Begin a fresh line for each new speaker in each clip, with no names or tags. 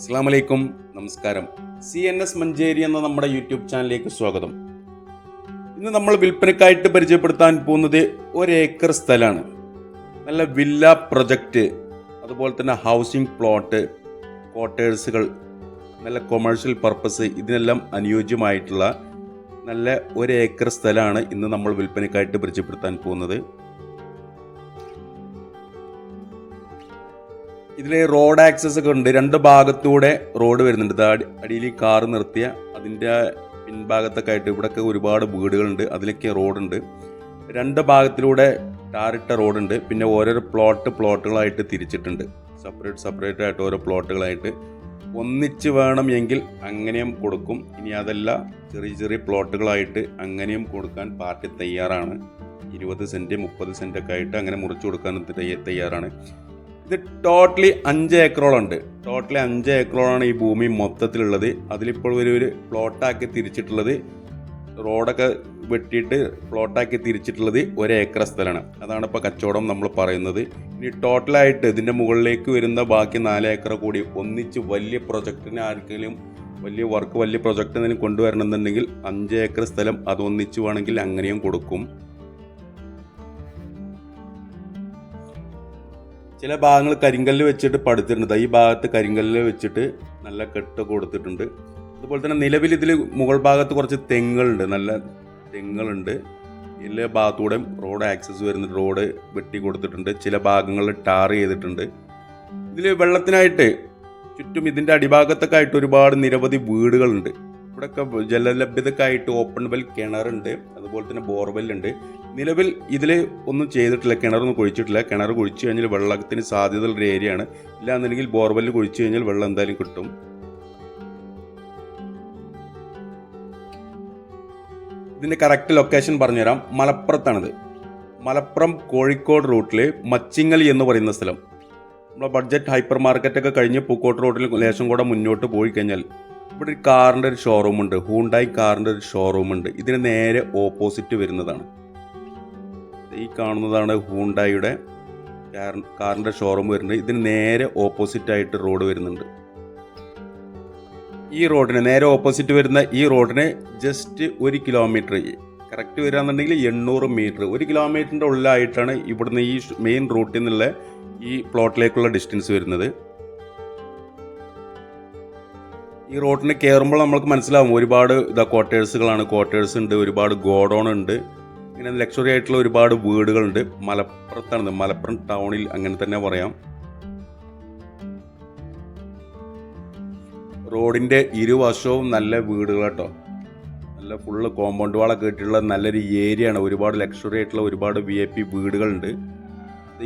അസ്സാം നമസ്കാരം. C N S Manjeri എന്ന നമ്മുടെ യൂട്യൂബ് ചാനലിലേക്ക് സ്വാഗതം. ഇന്ന് നമ്മൾ വിൽപ്പനക്കായിട്ട് പരിചയപ്പെടുത്താൻ പോകുന്നത് ഒരേക്കർ സ്ഥലമാണ്. നല്ല വില്ല പ്രൊജക്റ്റ് അതുപോലെ തന്നെ ഹൗസിംഗ് പ്ലോട്ട് ക്വാർട്ടേഴ്സുകൾ നല്ല കൊമേഴ്ഷ്യൽ പർപ്പസ് ഇതിനെല്ലാം അനുയോജ്യമായിട്ടുള്ള നല്ല ഒരേക്കർ സ്ഥലമാണ് ഇന്ന് നമ്മൾ വിൽപ്പനക്കായിട്ട് പരിചയപ്പെടുത്താൻ പോകുന്നത്. ഇതിൽ റോഡ് ആക്സസ് ഒക്കെ ഉണ്ട്. രണ്ട് ഭാഗത്തൂടെ റോഡ് വരുന്നുണ്ട്. അടിയിൽ കാർ നിർത്തിയ അതിന്റെ പിൻഭാഗത്തൊക്കെ ആയിട്ട് ഇവിടെയൊക്കെ ഒരുപാട് വീടുകളുണ്ട്. അതിലൊക്കെ റോഡുണ്ട് രണ്ട് ഭാഗത്തിലൂടെ ടാറിട്ട റോഡുണ്ട് പിന്നെ ഓരോരോ പ്ലോട്ട് പ്ലോട്ടുകളായിട്ട് തിരിച്ചിട്ടുണ്ട്. സെപ്പറേറ്റ് സെപ്പറേറ്റ് ആയിട്ട് ഓരോ പ്ലോട്ടുകളായിട്ട് ഒന്നിച്ച് വേണം എങ്കിൽ അങ്ങനെയും കൊടുക്കും. ഇനി അതല്ല ചെറിയ ചെറിയ പ്ലോട്ടുകളായിട്ട് അങ്ങനെയും കൊടുക്കാൻ പാർട്ടി തയ്യാറാണ്. ഇരുപത് സെന്റ് മുപ്പത് സെന്റൊക്കെ ആയിട്ട് അങ്ങനെ മുറിച്ചു കൊടുക്കാൻ തയ്യാറാണ്. ഇത് ടോട്ടലി അഞ്ച് ഏക്കറോളം ഉണ്ട് ടോട്ടലി അഞ്ച് ഏക്കറോളാണ് ഈ ഭൂമി മൊത്തത്തിലുള്ളത്. അതിലിപ്പോൾ ഒരു ഒരു പ്ലോട്ടാക്കി തിരിച്ചിട്ടുള്ളത്. റോഡൊക്കെ വെട്ടിയിട്ട് പ്ലോട്ടാക്കി തിരിച്ചിട്ടുള്ളത് ഒരു ഏക്കർ സ്ഥലമാണ്. അതാണ് ഇപ്പോൾ കച്ചവടം നമ്മൾ പറയുന്നത്. ഇനി ടോട്ടലായിട്ട് ഇതിന്റെ മുകളിലേക്ക് വരുന്ന ബാക്കി നാല് ഏക്കർ കൂടി ഒന്നിച്ച് വലിയ പ്രൊജക്റ്റിന് ആർക്കെങ്കിലും വലിയ വർക്ക് വലിയ പ്രൊജക്റ്റ് എന്തെങ്കിലും കൊണ്ടുവരണമെന്നുണ്ടെങ്കിൽ അഞ്ച് ഏക്കർ സ്ഥലം അത് ഒന്നിച്ച് വേണമെങ്കിൽ അങ്ങനെയും കൊടുക്കും. ചില ഭാഗങ്ങൾ കരിങ്കല്ല് വെച്ചിട്ട് പടുത്തിട്ടുണ്ട്. ഈ ഭാഗത്ത് കരിങ്കല്ല് വെച്ചിട്ട് നല്ല കെട്ട് കൊടുത്തിട്ടുണ്ട്. അതുപോലെ തന്നെ നിലവിൽ ഇതിൽ മുകൾ ഭാഗത്ത് കുറച്ച് തെങ്ങുകളുണ്ട്. നല്ല തെങ്ങുകളുണ്ട്. എല്ലാ ഭാഗത്തൂടെയും റോഡ് ആക്സസ് വരുന്ന റോഡ് വെട്ടി കൊടുത്തിട്ടുണ്ട്. ചില ഭാഗങ്ങളിൽ ടാർ ചെയ്തിട്ടുണ്ട്. ഇതിൽ വെള്ളത്തിനായിട്ട് ചുറ്റും ഇതിന്റെ അടിഭാഗത്തൊക്കെ ആയിട്ട് ഒരുപാട് നിരവധി വീടുകളുണ്ട്. ഇവിടെയൊക്കെ ജലലഭ്യതക്കായിട്ട് ഓപ്പൺ വെൽ കിണറുണ്ട്. അതുപോലെ തന്നെ ബോർവെൽ ഉണ്ട്. നിലവിൽ ഇതിൽ ഒന്നും ചെയ്തിട്ടില്ല. കിണറൊന്നും കുഴിച്ചിട്ടില്ല. കിണർ കുഴിച്ചു കഴിഞ്ഞാൽ വെള്ളത്തിന് സാധ്യതയുള്ള ഏരിയയാണ് ഇല്ലാന്നുണ്ടെങ്കിൽ ബോർവെല്ല് കുഴിച്ചു കഴിഞ്ഞാൽ വെള്ളം എന്തായാലും കിട്ടും. ഇതിന്റെ കറക്റ്റ് ലൊക്കേഷൻ പറഞ്ഞുതരാം. മലപ്പുറത്താണിത്. മലപ്പുറം കോഴിക്കോട് റൂട്ടിൽ മച്ചിങ്ങൽ എന്ന് പറയുന്ന സ്ഥലം. നമ്മളെ ബഡ്ജറ്റ് ഹൈപ്പർ മാർക്കറ്റൊക്കെ കഴിഞ്ഞ് പൂക്കോട്ട് റോഡിൽ ലേശം കൂടെ മുന്നോട്ട് പോയി കഴിഞ്ഞാൽ ഇവിടെ ഒരു കാറിന്റെ ഒരു ഷോറൂം ഉണ്ട്. ഹൂണ്ടായി കാറിന്റെ ഒരു ഷോറൂം ഉണ്ട്. ഇതിന് നേരെ ഓപ്പോസിറ്റ് വരുന്നതാണ്. ഈ കാണുന്നതാണ് ഹൂണ്ടായിയുടെ കാറിന്റെ ഷോറൂം വരുന്നത്. ഇതിന് നേരെ ഓപ്പോസിറ്റ് ആയിട്ട് റോഡ് വരുന്നുണ്ട്. ഈ റോഡിന് നേരെ ഓപ്പോസിറ്റ് വരുന്ന ഈ റോഡിന് ജസ്റ്റ് ഒരു കിലോമീറ്റർ കറക്റ്റ് വരികയാണെന്നുണ്ടെങ്കിൽ എണ്ണൂറ് മീറ്റർ ഒരു കിലോമീറ്ററിന്റെ ഉള്ളിലായിട്ടാണ് ഇവിടുന്ന് ഈ മെയിൻ റൂട്ടിൽ നിന്നുള്ള ഈ പ്ലോട്ടിലേക്കുള്ള ഡിസ്റ്റൻസ് വരുന്നത്. ഈ റോഡിന് കയറുമ്പോൾ നമ്മൾക്ക് മനസ്സിലാവും ഒരുപാട് ഇതാ ക്വാർട്ടേഴ്സുകളാണ് ക്വാർട്ടേഴ്സ് ഉണ്ട് ഒരുപാട് ഗോഡൗൺ ഉണ്ട്. പിന്നെ ലക്ഷറി ആയിട്ടുള്ള ഒരുപാട് വീടുകളുണ്ട്. മലപ്പുറത്താണ് മലപ്പുറം ടൗണിൽ അങ്ങനെ തന്നെ പറയാം. റോഡിന്റെ ഇരുവശവും നല്ല വീടുകൾ കേട്ടോ നല്ല ഫുള്ള് കോമ്പൗണ്ട് വാളൊക്കെ ഇട്ടിട്ടുള്ള നല്ലൊരു ഏരിയ ആണ്. ഒരുപാട് ലക്ഷറി ആയിട്ടുള്ള ഒരുപാട് വി ഐ പി വീടുകളുണ്ട്.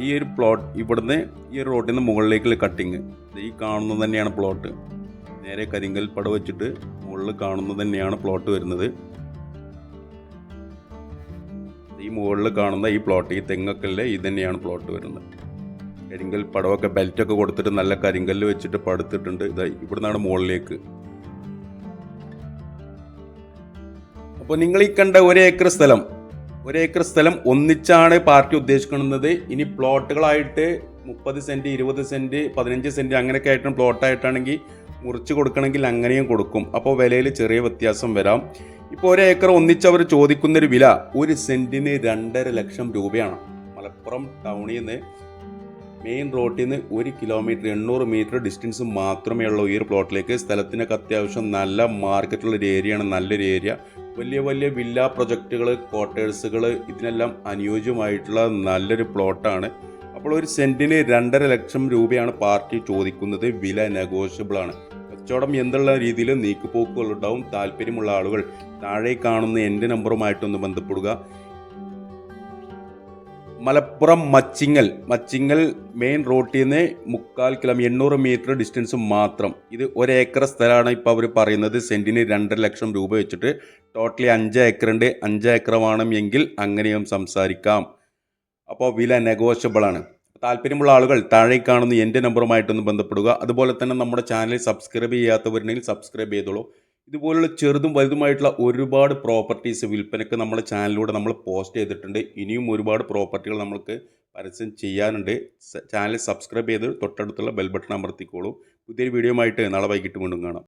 ഈ ഒരു പ്ലോട്ട് ഇവിടുന്ന് ഈ റോഡിൽ നിന്ന് മുകളിലേക്കുള്ള കട്ടിങ് ഈ കാണുന്നത് തന്നെയാണ് പ്ലോട്ട് നേരെ കരിങ്കൽ പട വെച്ചിട്ട് മുകളിൽ കാണുന്നത് തന്നെയാണ് പ്ലോട്ട് വരുന്നത്. ഈ മുകളിൽ കാണുന്ന ഈ പ്ലോട്ട് ഈ തെങ്ങൊക്കെ അല്ലേ ഇത് തന്നെയാണ് പ്ലോട്ട് വരുന്നത്. കരിങ്കൽ പടമൊക്കെ ബെൽറ്റൊക്കെ കൊടുത്തിട്ട് നല്ല കരിങ്കല്ല് വെച്ചിട്ട് പടുത്തിട്ടുണ്ട്. ഇതാ ഇവിടുന്നാണ് മുകളിലേക്ക്. അപ്പോൾ നിങ്ങൾ ഈ കണ്ട ഒരു ഏക്കർ സ്ഥലം ഒരു ഏക്കർ സ്ഥലം ഒന്നിച്ചാണ് പാർട്ടി ഉദ്ദേശിക്കുന്നത്. ഇനി പ്ലോട്ടുകളായിട്ട് മുപ്പത് സെന്റ് ഇരുപത് സെന്റ് പതിനഞ്ച് സെന്റ് അങ്ങനെയൊക്കെ ആയിട്ടാണ് പ്ലോട്ടായിട്ടാണെങ്കിൽ മുറിച്ച് കൊടുക്കണമെങ്കിൽ അങ്ങനെയും കൊടുക്കും. അപ്പോൾ വിലയിൽ ചെറിയ വ്യത്യാസം വരാം. ഇപ്പോൾ ഒരു ഏക്കർ ഒന്നിച്ചവർ ചോദിക്കുന്നൊരു വില ഒരു സെന്റിന് രണ്ടര ലക്ഷം രൂപയാണ്. മലപ്പുറം ടൗണിൽ നിന്ന് മെയിൻ റോഡിൽ നിന്ന് ഒരു കിലോമീറ്റർ എണ്ണൂറ് മീറ്റർ ഡിസ്റ്റൻസ് മാത്രമേ ഉള്ളൂ ഈ ഒരു പ്ലോട്ടിലേക്ക്. സ്ഥലത്തിനൊക്കെ അത്യാവശ്യം നല്ല മാർക്കറ്റുള്ള ഒരു ഏരിയയാണ് നല്ലൊരു ഏരിയ വലിയ വലിയ വില്ല പ്രൊജക്റ്റുകൾ ക്വാർട്ടേഴ്സുകൾ ഇതിനെല്ലാം അനുയോജ്യമായിട്ടുള്ള നല്ലൊരു പ്ലോട്ടാണ് അപ്പോൾ ഒരു സെന്റിന് രണ്ടര ലക്ഷം രൂപയാണ് പാർട്ടി ചോദിക്കുന്നത്. വില നെഗോഷ്യബിൾ ആണ്. കച്ചവടം എന്നുള്ള രീതിയിൽ നീക്കുപോക്കുകൾ ഉണ്ടാവും. താല്പര്യമുള്ള ആളുകൾ താഴെ കാണുന്ന എന്റെ നമ്പറുമായിട്ടൊന്ന് ബന്ധപ്പെടുക. മലപ്പുറം മച്ചിങ്ങൽ. മച്ചിങ്ങൽ മെയിൻ റോട്ടിൽ നിന്ന് മുക്കാൽ കിലോ എണ്ണൂറ് മീറ്റർ ഡിസ്റ്റൻസ് മാത്രം. ഇത് ഒരേക്കർ സ്ഥലമാണ് ഇപ്പോൾ അവർ പറയുന്നത്. സെന്റിന് രണ്ടര ലക്ഷം രൂപ വെച്ചിട്ട് ടോട്ടലി അഞ്ച് ഏക്കറുണ്ട്. അഞ്ച് ഏക്കർ വേണമെങ്കിൽ അങ്ങനെയും സംസാരിക്കാം. അപ്പോൾ വില നെഗോഷ്യബിൾ ആണ്. താല്പര്യമുള്ള ആളുകൾ താഴെ കാണുന്ന എന്റെ നമ്പറുമായിട്ടൊന്ന് ബന്ധപ്പെടുക. അതുപോലെ തന്നെ നമ്മുടെ ചാനൽ സബ്സ്ക്രൈബ് ചെയ്യാത്തവരുണ്ടെങ്കിൽ സബ്സ്ക്രൈബ് ചെയ്തോളൂ. ഇതുപോലുള്ള ചെറുതും വലുതുമായിട്ടുള്ള ഒരുപാട് പ്രോപ്പർട്ടീസ് വിൽപ്പനയ്ക്ക് നമ്മുടെ ചാനലിലൂടെ നമ്മൾ പോസ്റ്റ് ചെയ്തിട്ടുണ്ട്. ഇനിയും ഒരുപാട് പ്രോപ്പർട്ടികൾ നമ്മൾക്ക് പരസ്യം ചെയ്യാനുണ്ട്. ചാനൽ സബ്സ്ക്രൈബ് ചെയ്ത് തൊട്ടടുത്തുള്ള ബെൽ ബട്ടൺ അമർത്തിക്കോളൂ. പുതിയൊരു വീഡിയോ ആയിട്ട് നാളെ വൈകിട്ട് വീണ്ടും കാണാം.